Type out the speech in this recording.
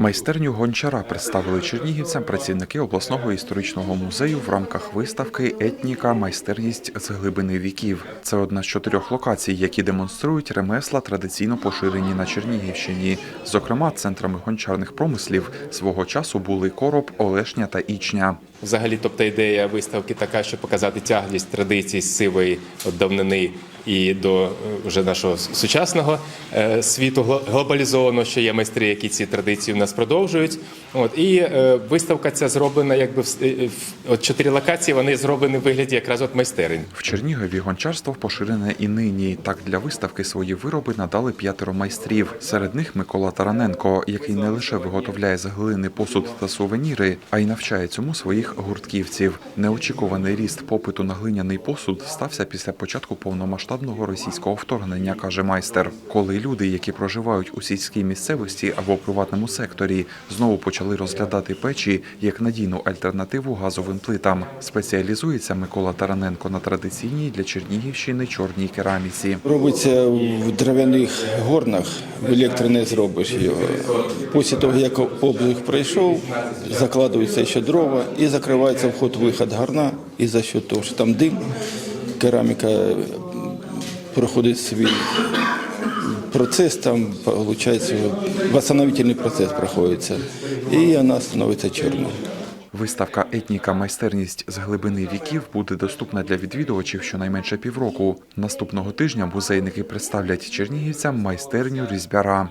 Майстерню гончара представили чернігівцям працівники обласного історичного музею в рамках виставки Етніка майстерність з глибини віків. Це одна з чотирьох локацій, які демонструють ремесла традиційно поширені на Чернігівщині. Зокрема, центрами гончарних промислів свого часу були короб, олешня та ічня. Взагалі, тобто ідея виставки така, щоб показати тяглість традицій сивої давнини і до е, вже нашого сучасного е, світу гло- глобалізованого, що є майстри, які ці традиції в нас продовжують. От і е, виставка ця зроблена, якби от чотири локації. Вони зроблені в вигляді якраз от майстерень. В Чернігові гончарство поширене і нині. Так для виставки свої вироби надали п'ятеро майстрів. Серед них Микола Тараненко, який не лише виготовляє з глини посуд та сувеніри, а й навчає цьому своїх гуртківців. Неочікуваний ріст попиту на глиняний посуд стався після початку повномасштабного російського вторгнення, каже майстер. Коли люди, які проживають у сільській місцевості або приватному секторі, знову почали розглядати печі як надійну альтернативу газовим плитам. Спеціалізується Микола Тараненко на традиційній для Чернігівщини чорній кераміці. Робиться в дерев'яних горнах, в електро не зробиш його. Після того, як облик пройшов, закладується ще дрова і закривається вход-виход горна. І за що того, що там дим, кераміка проходить свій процес, там виходить, восстановительний процес проходиться. І вона становиться чорною. Виставка Етніка майстерність з глибини віків буде доступна для відвідувачів щонайменше півроку. Наступного тижня музейники представлять чернігівцям майстерню різьбяра.